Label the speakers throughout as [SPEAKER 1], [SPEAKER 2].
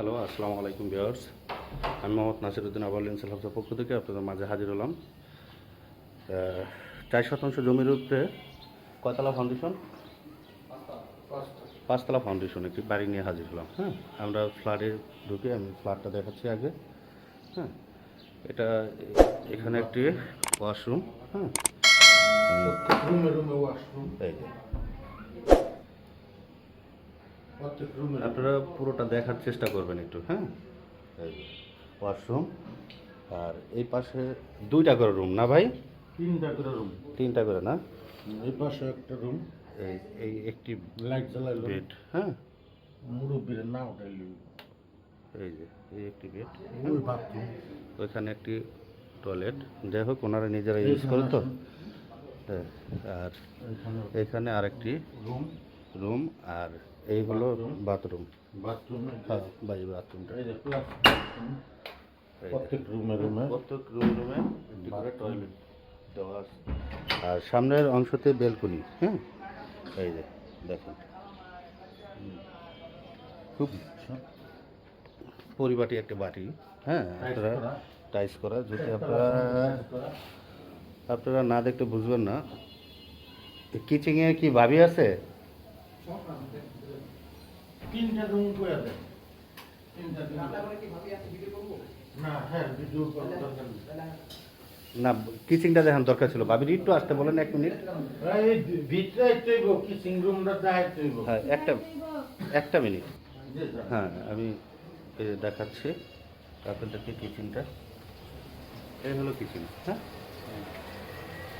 [SPEAKER 1] Hello আসসালামু আলাইকুম viewers. আমি মোহাম্মদ নাসিরুদ্দিন আবাল ইনসাল হাফসার পক্ষ থেকে আপনাদের মাঝে হাজির হলাম। চার শতাংশ জমির উপরে কয়তলা ফাউন্ডেশন পাঁচতলা ফাউন্ডেশন একটি বাড়ি নিয়ে হাজির হলাম হ্যাঁ? আমরা ফ্ল্যাটে ঢুকে আমি ফ্ল্যাটটা দেখাচ্ছি আগে হ্যাঁ? এটা এখানে একটি ওয়াশরুম হ্যাঁ?
[SPEAKER 2] রুমে রুমে ওয়াশরুম
[SPEAKER 1] এই আপনারা পুরোটা দেখার চেষ্টা করবেন একটু হ্যাঁ? ওয়াশরুম আর এই পাশে দুইটা করে রুম না ভাই?
[SPEAKER 2] তিনটা করে রুম
[SPEAKER 1] তিনটা করে না?
[SPEAKER 2] এই পাশে একটা রুম
[SPEAKER 1] এই এই একটি
[SPEAKER 2] লাইট জ্বালাইলো।
[SPEAKER 1] বেড হ্যাঁ?
[SPEAKER 2] মুরব্বীর না উঠাইলো
[SPEAKER 1] এই যে এই একটি বেড
[SPEAKER 2] ওই বাথরুম
[SPEAKER 1] ওইখানে একটি টয়লেট যাই হোক ওনারা নিজেরা ইউজ করে তো। হ্যাঁ, আর
[SPEAKER 2] এখানে
[SPEAKER 1] এখানে আরেকটি
[SPEAKER 2] রুম
[SPEAKER 1] রুম আর এই হলো বাথরুম
[SPEAKER 2] বাথরুমে
[SPEAKER 1] হ্যাঁ বাই বাথরুমটা
[SPEAKER 2] এই যে প্লাস প্রত্যেক রুমে রুমে?
[SPEAKER 1] প্রত্যেক রুম রুমে। করে টয়লেট দেওয়া আছে। আর সামনের অংশতে বেলকনি হ্যাঁ? এই যে দেখেন। খুব পরিপাটি একটা বাটি হ্যাঁ? আপনারা টাইস করা। যদি আপনারা আপনারা না দেখতে বুঝবেন না। কিচেনে কি ভাবি আছে?
[SPEAKER 2] তিনটা রুম করে দেয় তিনটা না হ্যাঁ ভিডিও দরকার
[SPEAKER 1] না কিচেনটা দেখান দরকার ছিল। ভাবির একটু আসতে বলেন এক মিনিট
[SPEAKER 2] কিচিং
[SPEAKER 1] হ্যাঁ একটা একটা মিনিট হ্যাঁ আমি দেখাচ্ছি আপনাদেরকে কিচেনটা এই হলো কিচেন হ্যাঁ?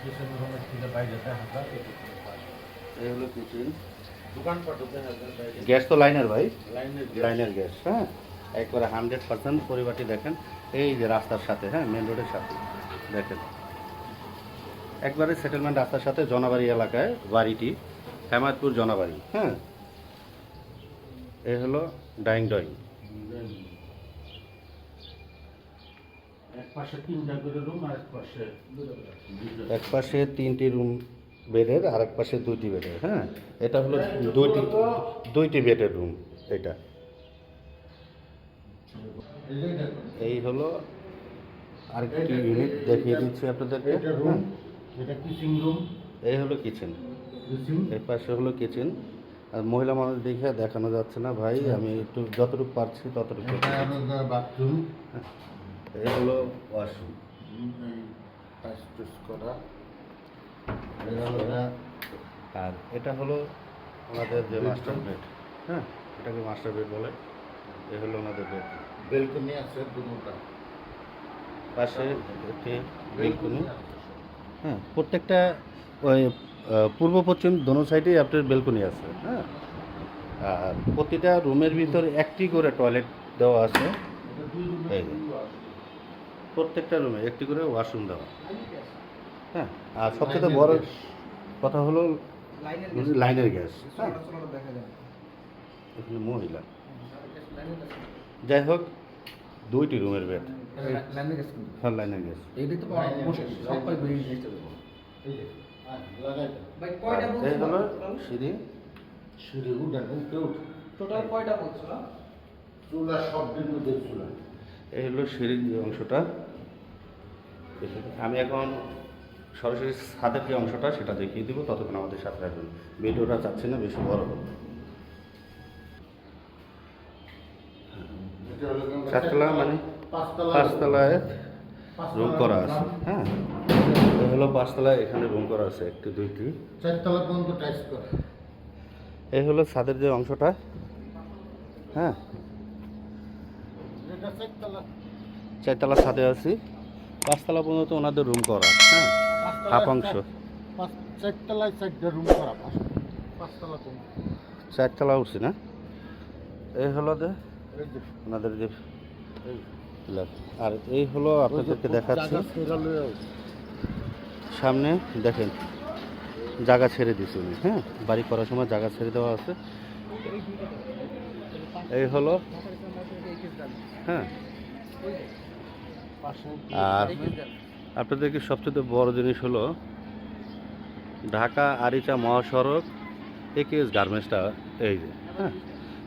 [SPEAKER 2] কিচিং যায়
[SPEAKER 1] এই হলো কিচেন গ্যাস তো লাইনের ভাই।
[SPEAKER 2] লাইনের
[SPEAKER 1] গ্যাস। হ্যাঁ? একবারে হান্ড্রেড পার্সেন্ট পরিবারটি দেখেন। এই যে রাস্তার সাথে হ্যাঁ মেন রোডের সাথে দেখেন। একবারে সেটেলমেন্ট রাস্তার সাথে জনাবাড়ি এলাকায় বাড়িটি হেমায়তপুর জনাবাড়ি হ্যাঁ? এই হলো ডাইং ড্রয়িং
[SPEAKER 2] এক পাশে তিনটা করে রুম আর এক পাশে দুটো
[SPEAKER 1] এক পাশে তিনটি রুম বেডের আর এক পাশে দুইটি বেডের হ্যাঁ? এটা হলো দুইটি দুইটি বেডের রুম এটা।
[SPEAKER 2] এই
[SPEAKER 1] হলো আরেকটি ইউনিট দেখিয়ে দিচ্ছি আপনাদেরকে
[SPEAKER 2] এটা রুম এটা কিচিং রুম।
[SPEAKER 1] এই হলো কিচেন।
[SPEAKER 2] কিচিং
[SPEAKER 1] এই পাশে হলো কিচেন। আর মহিলা মানুষ দেখে দেখানো যাচ্ছে না ভাই আমি একটু যতটুকু পারছি ততটুকু
[SPEAKER 2] এটা হলো বাথরুম
[SPEAKER 1] এই হলো ওয়াশরুম
[SPEAKER 2] করা।
[SPEAKER 1] আর এটা হলো ওনাদের যে মাস্টার বেড হ্যাঁ। এটাকে মাস্টার বেড বলে। এ হলো ওনাদের বেড
[SPEAKER 2] বেলকনি আছে দুটা
[SPEAKER 1] পাশে একটি বেলকনি হ্যাঁ প্রত্যেকটা ওই পূর্ব পশ্চিম দোনো সাইডেই আপনার বেলকনি আছে। হ্যাঁ। আর প্রতিটা রুমের ভিতরে একটি করে টয়লেট দেওয়া আছে। প্রত্যেকটা রুমে একটি করে ওয়াশরুম দেওয়া। হ্যাঁ আর সবচেয়ে বড় কথা হলো লাইনের গ্যাস। হ্যাঁ। এখানে মহিলা। যাই হোক দুইটি রুমের বেড হ্যাঁ লাইনের গ্যাস।
[SPEAKER 2] এই
[SPEAKER 1] হলো সিঁড়ি।
[SPEAKER 2] সিঁড়ি উঠেন উঠে উঠে।
[SPEAKER 3] টোটাল কয়টা বলছিল
[SPEAKER 2] চুলা সব দিন চুলা।
[SPEAKER 1] এই হলো সিঁড়ির যে অংশটা। আমি এখন সরাসরি ছাদের যে অংশটা সেটা দেখিয়ে দিব ততক্ষণ আমাদের সাথে রাখবেন ভিডিওটা চাচ্ছি না বেশি বড় হোক।
[SPEAKER 2] এটা
[SPEAKER 1] চারতলা মানে পাঁচতলায় রুম করা আছে। হ্যাঁ এই হলো পাঁচতলায় এখানে রুম করা আছে একটি দুইটি।
[SPEAKER 2] চারতলা পর্যন্ত টাইস করা।
[SPEAKER 1] এই হলো ছাদের যে অংশটা। হ্যাঁ।
[SPEAKER 2] চারতলা।
[SPEAKER 1] ছাদে আছি। পাঁচতলা পর্যন্ত ওনাদের রুম করা হ্যাঁ। হাফ অংশ।
[SPEAKER 2] চারতলায় চারটা রুম করা পাঁচতলা
[SPEAKER 1] চারতলা উঠছি না? এই হলো যে
[SPEAKER 2] এই যে।
[SPEAKER 1] ওনাদের যে আর এই হলো আপনাদেরকে দেখাচ্ছি। সামনে দেখেন জায়গা ছেড়ে দিছি উনি হ্যাঁ? বাড়ি করার সময় জায়গা ছেড়ে দেওয়া আছে। এই হলো হ্যাঁ? আর আপনাদেরকে সবচেয়ে বড় জিনিস হলো ঢাকা আরিচা মহাসড়ক একেএস গার্মেন্টসটা এই যে হ্যাঁ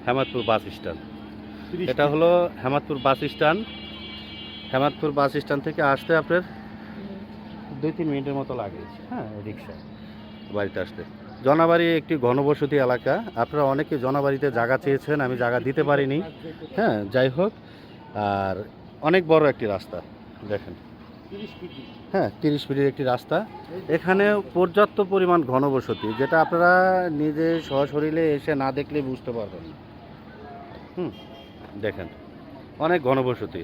[SPEAKER 1] হেমাদপুর বাস স্ট্যান্ড। এটা হলো Hemadpur bus stand. Hemadpur bus stand থেকে আসতে আপনার দুই তিন মিনিটের মতো লাগে হ্যাঁ রিক্সা বাড়িতে আসতে। জনাবাড়ি একটি ঘনবসতি এলাকা। আপনারা অনেকে জনাবাড়িতে জায়গা চেয়েছেন আমি জায়গা দিতে পারিনি। হ্যাঁ যাই হোক আর অনেক বড় একটি রাস্তা দেখেন। হ্যাঁ তিরিশ ফিটের একটি রাস্তা। এখানে পর্যাপ্ত পরিমাণ ঘনবসতি যেটা আপনারা নিজে সশরীরে এসে না দেখলে বুঝতে পারবেন। হুম দেখেন অনেক ঘনবসতি।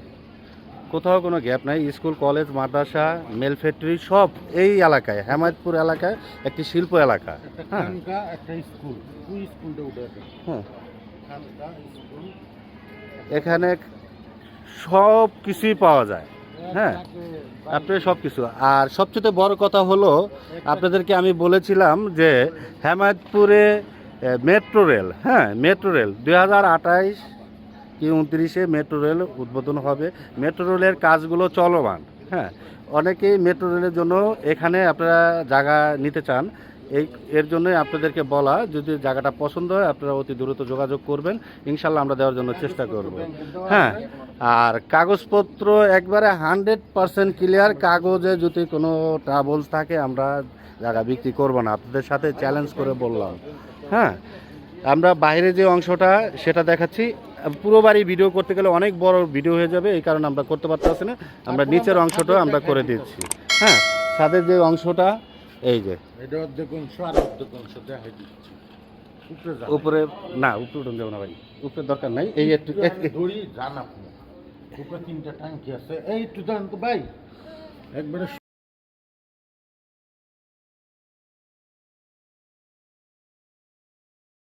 [SPEAKER 1] কোথাও কোনো গ্যাপ নাই স্কুল কলেজ মাদ্রাসা মেল ফ্যাক্টরি সব এই এলাকায় হেমায়তপুর এলাকায় একটি শিল্প এলাকা। হ্যাঁ। হ্যাঁ। এখানে সব কিছুই পাওয়া যায়। হ্যাঁ আপনি সব কিছু আর সবচেয়ে বড় কথা হলো, আপনাদেরকে আমি বলেছিলাম যে হেমায়তপুরে মেট্রো রেল হ্যাঁ মেট্রো রেল, দুই হাজার আঠাইশ কি উনত্রিশে মেট্রো রেল উদ্বোধন হবে। মেট্রো রেলের কাজগুলো চলমান হ্যাঁ। অনেকেই মেট্রো রেলের জন্য এখানে আপনারা জায়গা নিতে চান। এই, এর জন্যই আপনাদেরকে বলা, যদি জায়গাটা পছন্দ হয়, আপনারা অতি দ্রুত যোগাযোগ করবেন। ইনশাল্লাহ আমরা দেওয়ার জন্য চেষ্টা করব। হ্যাঁ আর কাগজপত্র একবারে হান্ড্রেড পার্সেন্ট ক্লিয়ার। কাগজে যদি কোনো ট্রাভেলস থাকে, আমরা জায়গা বিক্রি করব না। আপনাদের সাথে চ্যালেঞ্জ করে বললাম। হ্যাঁ আমরা বাইরে যে অংশটা, সেটা দেখাচ্ছি। পুরো বাড়ি ভিডিও করতে গেলে অনেক বড় ভিডিও হয়ে যাবে, এই কারণে আমরা করতে পারতেছি না। আমরা নিচের অংশটা আমরা করে দিচ্ছি। হ্যাঁ ছাদের যে অংশটা এই যে।
[SPEAKER 2] এটা অর্ধেক অংশ আর অর্ধেক অংশ দেখাই দিচ্ছি। উপরে
[SPEAKER 1] না উপরে উঠুন দেবো না ভাই। উপরে দরকার নাই। এই একটু
[SPEAKER 2] ধরি যান আপনি। উপরে তিনটা ট্যাঙ্কি আছে। এই একটু দাঁড়ান তো ভাই। একবারে